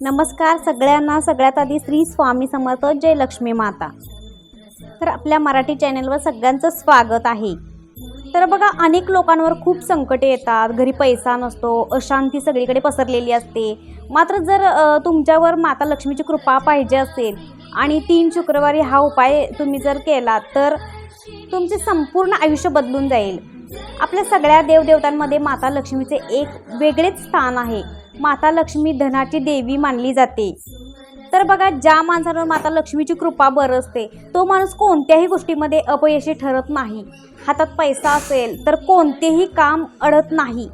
नमस्कार सगळ्यांना. सगळ्यात आधी श्री स्वामी समर्थ जय लक्ष्मी माता. तर आपल्या मराठी चॅनलवर सगळ्यांचं स्वागत आहे. तर बघा अनेक लोकांवर खूप संकटे येतात. घरी पैसा नसतो अशांती सगळीकडे पसरलेली असते. मात्र जर तुमच्यावर माता लक्ष्मीची कृपा पाहिजे असेल आणि तीन शुक्रवारी हा उपाय तुम्ही जर केला तर तुमचे संपूर्ण आयुष्य बदलून जाईल. आपल्या सगळ्या देवदेवतांमध्ये माता लक्ष्मीचे एक वेगळेच स्थान आहे. माता लक्ष्मी धनाची देवी मानली जाते. तर बघा ज्या माणसावर माता लक्ष्मीची कृपा बरसते तो माणूस कोणत्याही गोष्टीमध्ये अपयशी ठरत नाही. हातात पैसा असेल तर कोणतेही काम अडत नाही.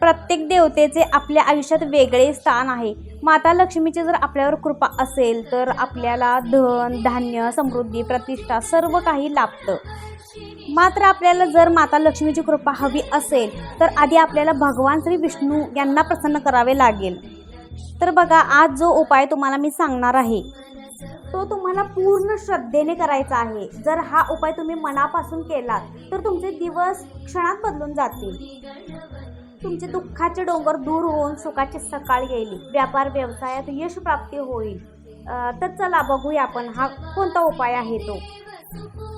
प्रत्येक देवतेचे आपल्या आयुष्यात वेगळे स्थान आहे. माता लक्ष्मीची जर आपल्यावर कृपा असेल तर आपल्याला धन धान्य समृद्धी प्रतिष्ठा सर्व काही लाभतं. मात्र आपल्याला जर माता लक्ष्मीची कृपा हवी असेल तर आधी आपल्याला भगवान श्री विष्णू यांना प्रसन्न करावे लागेल. तर बघा आज जो उपाय तुम्हाला मी सांगणार आहे तो तुम्हाला पूर्ण श्रद्धेने करायचा आहे. जर हा उपाय तुम्ही मनापासून केलात तर तुमचे दिवस क्षणात बदलून जातील. तुमचे दुःखाचे डोंगर दूर होऊन सुखाची सकाळ येईल. व्यापार व्यवसायात यश प्राप्ती होईल. तर चला बघूया आपण हा कोणता उपाय आहे तो.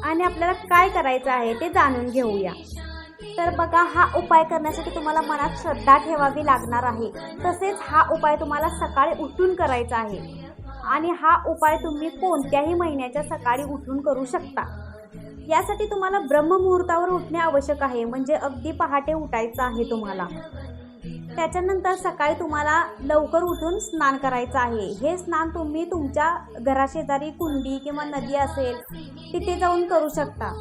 आणि आपल्याला काय करायचं आहे ते जाणून घेऊया. तर बघा हा उपाय करण्यासाठी तुम्हाला मनात श्रद्धा ठेवावी लागणार आहे. तसेच हा उपाय तुम्हाला सकाळी उठून करायचा आहे. आणि हा उपाय तुम्ही कोणत्याही महिन्याच्या सकाळी उठून करू शकता. यासाठी तुम्हाला ब्रह्ममुहूर्तावर उठणे आवश्यक आहे. म्हणजे अगदी पहाटे उठायचं आहे तुम्हाला. त्याच्यानंतर सकाळी तुम्हाला लवकर उठून स्नान करायचं आहे. हे स्नान तुम्ही तुमच्या घराशेजारी कुंडी किंवा नदी असेल तिथे जाऊन करू शकता.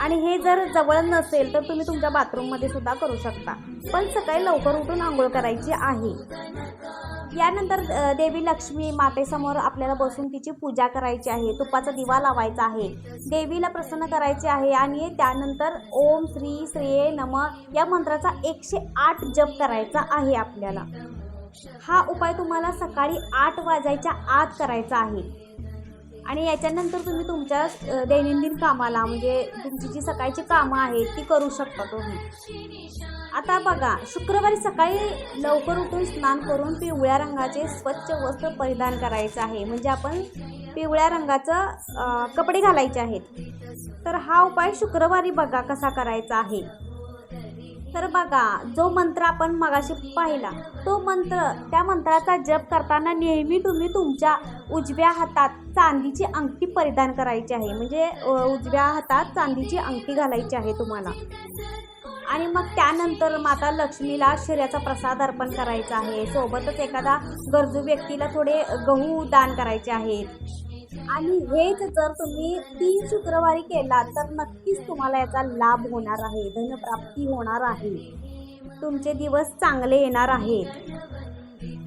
आणि हे जर जवळ नसेल तर तुम्ही तुमच्या बाथरूममध्ये सुद्धा करू शकता. पण सकाळी लवकर उठून आंघोळ करायची आहे. यानंतर देवी लक्ष्मी मातेसमोर आपल्याला बसून तिची पूजा करायची आहे तुपाचा दिवा लावायचा आहे. देवीला प्रसन्न करायचे आहे आणि त्यानंतर ओम श्री श्रेय नम या मंत्राचा एकशे आठ जप करायचा आहे आपल्याला. हा उपाय तुम्हाला सकाळी आठ वाजायच्या आत करायचा आहे. आणि याच्यानंतर तुम्ही तुमच्या दैनंदिन कामाला म्हणजे तुमची जी सकाळची कामं आहेत ती करू शकता तुम्ही. आता बघा शुक्रवारी सकाळी लवकर उठून स्नान करून पिवळ्या रंगाचे स्वच्छ वस्त्र परिधान करायचं आहे. म्हणजे आपण पिवळ्या रंगाचं कपडे घालायचे आहेत. तर हा उपाय शुक्रवारी बघा कसा करायचा आहे. तर बघा जो मंत्र आपण मगाशी पाहिला तो मंत्र त्या मंत्राचा जप करताना नेहमी तुम्ही तुमच्या उजव्या हातात चांदीची अंगठी परिधान करायची आहे. म्हणजे उजव्या हातात चांदीची अंगठी घालायची आहे तुम्हाला. आणि मग त्यानंतर माता लक्ष्मीला शिऱ्याचा प्रसाद अर्पण करायचा आहे. सोबतच एखादा गरजू व्यक्तीला थोडे गहू दान करायचे आहेत. आणि हेच जर तुम्ही तीन शुक्रवारी केला तर नक्कीच तुम्हाला याचा लाभ होणार आहे धनप्राप्ती होणार आहे. तुमचे दिवस चांगले येणार आहेत.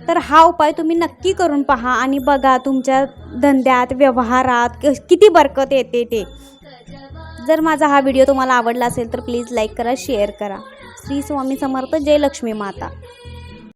तर हा उपाय तुम्ही नक्की करून पहा आणि बघा तुमच्या धंद्यात व्यवहारात क- किती बरकत येते ते. जर माझा हा व्हिडिओ तुम्हाला आवडला असेल तर प्लीज लाईक करा शेअर करा. श्री स्वामी समर्थ जय लक्ष्मी माता.